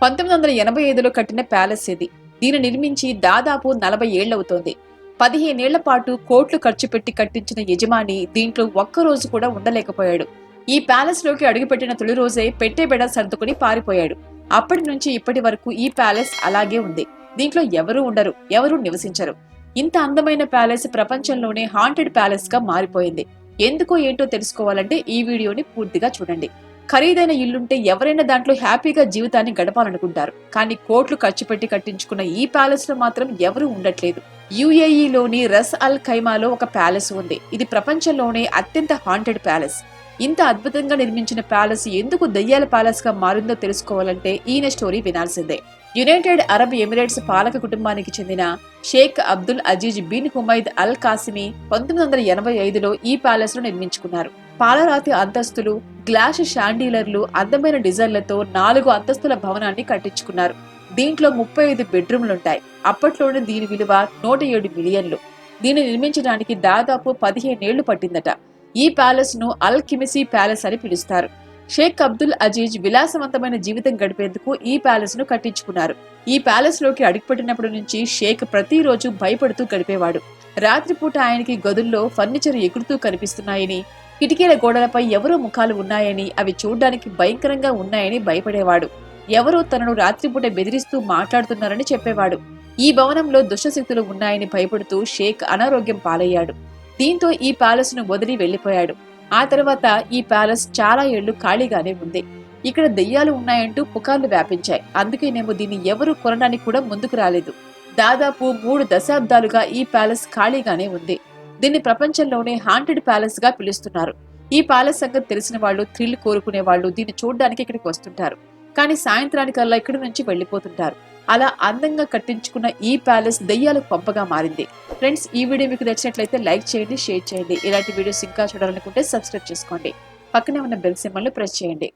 పంతొమ్మిది వందల ఎనభై ఐదులో కట్టిన ప్యాలెస్ ఇది. దీన్ని నిర్మించి దాదాపు నలభై ఏళ్ళవుతోంది పదిహేనేళ్ళ పాటు కోట్లు ఖర్చు పెట్టి కట్టించిన యజమాని దీంట్లో ఒక్కరోజు కూడా ఉండలేకపోయాడు. ఈ ప్యాలెస్లోకి అడుగుపెట్టిన తొలి రోజే పెట్టేబెడ సర్దుకుని పారిపోయాడు. అప్పటి నుంచి ఇప్పటి వరకు ఈ ప్యాలెస్ అలాగే ఉంది. దీంట్లో ఎవరూ ఉండరు ఎవరూ నివసించరు. ఇంత అందమైన ప్యాలెస్ ప్రపంచంలోనే హాంటెడ్ ప్యాలెస్గా మారిపోయింది. ఎందుకో ఏంటో తెలుసుకోవాలంటే ఈ వీడియోని పూర్తిగా చూడండి. ఖరీదైన ఇల్లుంటే ఎవరైనా దాంట్లో హ్యాపీగా జీవితాన్ని గడపాలనుకుంటారు. కానీ కోట్లు ఖర్చు పెట్టి కట్టించుకున్న ఈ ప్యాలెస్లో మాత్రం ఎవరూ ఉండట్లేదు. యుఏఈలోని రస్ అల్ ఖైమాలో ఒక ప్యాలెస్ ఉంది. ఇది ప్రపంచంలోనే అత్యంత హాంటెడ్ ప్యాలెస్. ఇంత అద్భుతంగా నిర్మించిన ప్యాలెస్ ఎందుకు దయ్యాల ప్యాలెస్గా మారిందో తెలుసుకోవాలంటే ఈయన స్టోరీ వినాల్సిందే. యునైటెడ్ అరబ్ ఎమిరేట్స్ పాలక కుటుంబానికి చెందిన Sheikh Abdul Aziz bin Humaid Al Qasimi పంతొమ్మిది వందల ఎనభై ఐదులో ఈ ప్యాలెస్ను నిర్మించుకున్నారు. పాలరాతి అంతస్తులు గ్లాస్ షాండీలర్లు అందమైన డిజైన్లతో నాలుగు అంతస్తుల భవనాన్ని కట్టించుకున్నారు. దీంట్లో ముప్పై ఐదు బెడ్రూమ్లుంటాయి. అప్పట్లోనే దీని విలువ నూట ఏడు మిలియన్లు. దీన్ని నిర్మించడానికి దాదాపు పదిహేనేళ్ళు పట్టిందట. ఈ ప్యాలెస్ను అల్ కిమిసీ ప్యాలెస్ అని పిలుస్తారు. షేక్ అబ్దుల్ అజీజ్ విలాసవంతమైన జీవితం గడిపేందుకు ఈ ప్యాలెస్ను కట్టించుకున్నారు. ఈ ప్యాలెస్లోకి అడుగుపెట్టినప్పటి నుంచి షేక్ ప్రతిరోజు భయపడుతూ గడిపేవాడు. రాత్రిపూట ఆయనకి గదుల్లో ఫర్నిచర్ ఎగురుతూ కనిపిస్తున్నాయని కిటికీల గోడలపై ఎవరో ముఖాలు ఉన్నాయని అవి చూడ్డానికి భయంకరంగా ఉన్నాయని భయపడేవాడు. ఎవరో తనను రాత్రిపూట బెదిరిస్తూ మాట్లాడుతున్నారని చెప్పేవాడు. ఈ భవనంలో దుష్టశక్తులు ఉన్నాయని భయపడుతూ షేక్ అనారోగ్యం పాలయ్యాడు. దీంతో ఈ ప్యాలెస్ను వదిలి వెళ్ళిపోయాడు ఆ తర్వాత ఈ ప్యాలెస్ చాలా ఏళ్ళు ఖాళీగానే ఉంది. ఇక్కడ దెయ్యాలు ఉన్నాయంటూ పుకార్లు వ్యాపించాయి. అందుకేనేమో దీన్ని ఎవరు కొనడానికి కూడా ముందుకు రాలేదు. దాదాపు మూడు దశాబ్దాలుగా ఈ ప్యాలెస్ ఖాళీగానే ఉంది. దీన్ని ప్రపంచంలోనే హాంటెడ్ ప్యాలెస్గా పిలుస్తున్నారు. ఈ ప్యాలెస్ సంగతి తెలిసిన వాళ్ళు థ్రిల్ కోరుకునే వాళ్ళు దీన్ని చూడడానికి ఇక్కడికి వస్తుంటారు. కానీ సాయంత్రానికల్లా ఇక్కడి నుంచి వెళ్ళిపోతుంటారు అలా అందంగా కట్టించుకున్న ఈ ప్యాలెస్ దెయ్యాలకు పంపగా మారింది. ఫ్రెండ్స్ ఈ వీడియో మీకు నచ్చినట్లయితే లైక్ చేయండి షేర్ చేయండి. ఇలాంటి వీడియోస్ ఇంకా చూడాలనుకుంటే సబ్స్క్రైబ్ చేసుకోండి. పక్కనే ఉన్న బెల్ సింబల్ ప్రెస్ చేయండి.